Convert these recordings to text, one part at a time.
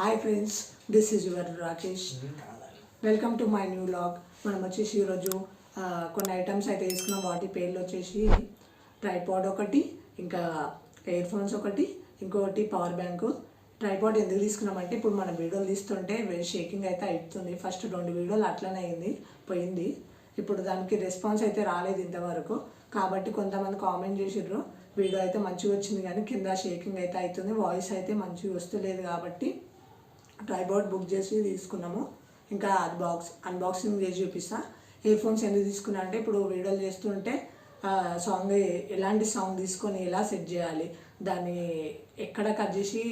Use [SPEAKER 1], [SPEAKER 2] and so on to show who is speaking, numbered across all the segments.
[SPEAKER 1] Hi friends this is your Rakesh welcome to my new vlog మనం వచ్చేసి ఈరోజు కొన్ని ఐటమ్స్ అయితే తీసుకున్నాం. వాటి పేర్లు వచ్చేసి ట్రైపాడ్ ఒకటి ఇంకా ఇయర్ ఫోన్స్ ఒకటి ఇంకొకటి పవర్ బ్యాంకు ట్రైపాడ్ ఎందుకు తీసుకున్నామంటే ఇప్పుడు మనం వీడియోలు తీస్తుంటే షేకింగ్ అయితే అవుతుంది ఫస్ట్ రెండు వీడియోలు అట్లనే అయింది పోయింది. ఇప్పుడు దానికి రెస్పాన్స్ అయితే రాలేదు ఇంతవరకు. కాబట్టి కొంతమంది కామెంట్ చేసిర్రు వీడియో అయితే మంచిగా వచ్చింది కానీ కింద షేకింగ్ అయితే అవుతుంది వాయిస్ అయితే మంచిగా వస్తలేదు కాబట్టి ట్రైబోర్డ్ బుక్ చేసి తీసుకున్నాము. ఇంకా అది బాక్స్ అన్బాక్సింగ్ చేసి చూపిస్తా. ఇయర్ ఫోన్స్ ఎందుకు తీసుకున్నా అంటే ఇప్పుడు వీడియోలు చేస్తుంటే సాంగ్ ఎలాంటి సాంగ్ తీసుకొని ఎలా సెట్ చేయాలి? దాన్ని ఎక్కడ కట్ చేసి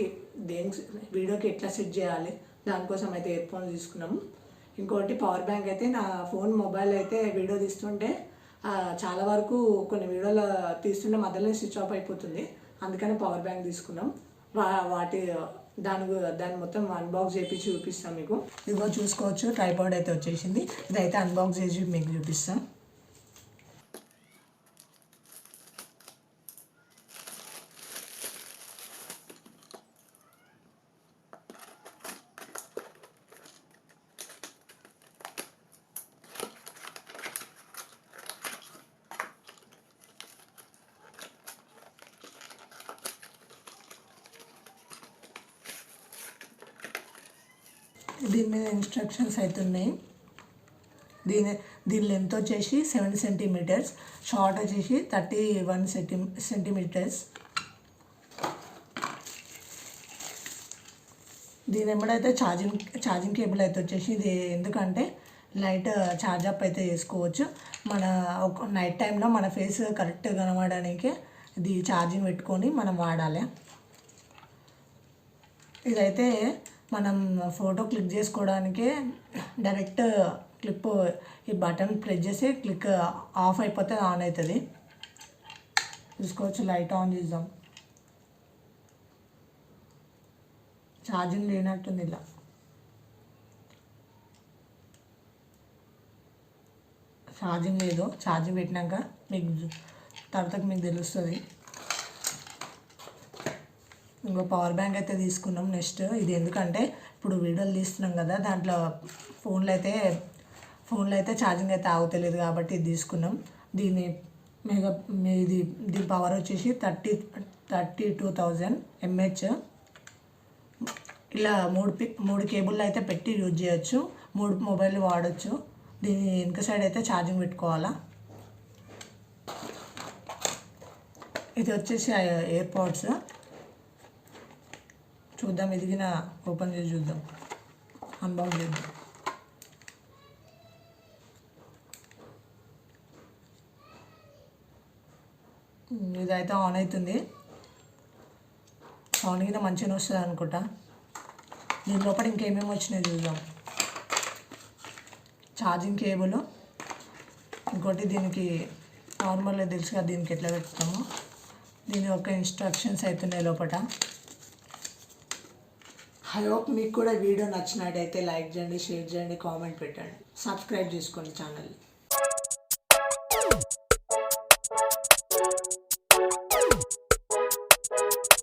[SPEAKER 1] దేని వీడియోకి ఎట్లా సెట్ చేయాలి? దానికోసం అయితే ఇయర్ ఫోన్స్ తీసుకున్నాము. ఇంకోటి పవర్ బ్యాంక్ అయితే నా ఫోన్ మొబైల్ అయితే వీడియో తీస్తుంటే చాలా వరకు కొన్ని వీడియోలు తీస్తుంటే మధ్యలో స్విచ్ ఆఫ్ అయిపోతుంది. అందుకని పవర్ బ్యాంక్ తీసుకున్నాం. వా వాటి దాని గు- దాన్ని మొత్తం అన్బాక్స్ చేపించి చూపిస్తాం మీకు. ఇదిగో చూసుకోవచ్చు ట్రైపాడ్ అయితే వచ్చేసింది. ఇదైతే అన్బాక్స్ చేసి మీకు చూపిస్తాం. దీని మీద ఇన్స్ట్రక్షన్స్ అయితే ఉన్నాయి దీని దీని లెంత్ వచ్చేసి సెవెన్ సెంటీమీటర్స్ షార్ట్ వచ్చేసి థర్టీ వన్ సెంటీ సెంటీమీటర్స్ దీని ఎమ్మడైతే ఛార్జింగ్ ఛార్జింగ్ కేబుల్ అయితే వచ్చేసి ఇది ఎందుకంటే లైట్ ఛార్జ్ అప్ అయితే చేసుకోవచ్చు. మన ఒక నైట్ టైంలో మన ఫేస్ కరెక్ట్ కనబడడానికి ఇది ఛార్జింగ్ పెట్టుకొని మనం వాడాలి. ఇదైతే మనం ఫోటో క్లిక్ చేసుకోవడానికి డైరెక్ట్ క్లిప్ ఈ బటన్ ప్రెస్ చేసి క్లిక్ ఆఫ్ అయిపోతే ఆన్ అవుతుంది చూసుకోవచ్చు లైట్ ఆన్ చేద్దాం. ఛార్జింగ్ లేనట్టుంది ఇలా. ఛార్జింగ్ లేదు. ఛార్జింగ్ పెట్టినాక మీకు తర్వాత మీకు తెలుస్తుంది. ఇంకో పవర్ బ్యాంక్ అయితే తీసుకున్నాం నెక్స్ట్ ఇది ఎందుకంటే ఇప్పుడు వీడియోలు తీస్తున్నాం కదా దాంట్లో ఫోన్లు అయితే ఫోన్లో అయితే ఛార్జింగ్ అయితే ఆగుతలేదు కాబట్టి ఇది తీసుకున్నాం. దీని మెగా ఇది దీని పవర్ వచ్చేసి thirty thirty two thousand mAh ఇలా మూడు పి మూడు కేబుల్ అయితే పెట్టి యూజ్ చేయొచ్చు మూడు మొబైల్ వాడచ్చు. దీని వెనక సైడ్ అయితే ఛార్జింగ్ పెట్టుకోవాలా? ఇది వచ్చేసి ఎయిర్పాడ్స్ చూద్దాం ఎదిగిన ఓపెన్ చేసి చూద్దాం. అన్బాక్స్ చేద్దాం. ఇదైతే ఆన్ అవుతుంది. సౌండ్ కింద మంచిగా వస్తుంది అనుకుంటా. దీని లోపల ఇంకేమేమి వచ్చినాయి చూద్దాం. ఛార్జింగ్ కేబుల్ ఇంకోటి దీనికి నార్మల్గా తెలుసు కదా దీనికి ఎట్లా పెడతాము. దీని యొక్క ఇన్స్ట్రక్షన్స్ అవుతున్నాయి లోపల ఐ హోప్ మీకు కూడా వీడియో నచ్చినట్టయితే లైక్ చేయండి షేర్ చేయండి కామెంట్ పెట్టండి. సబ్స్క్రైబ్ చేసుకోండి ఛానల్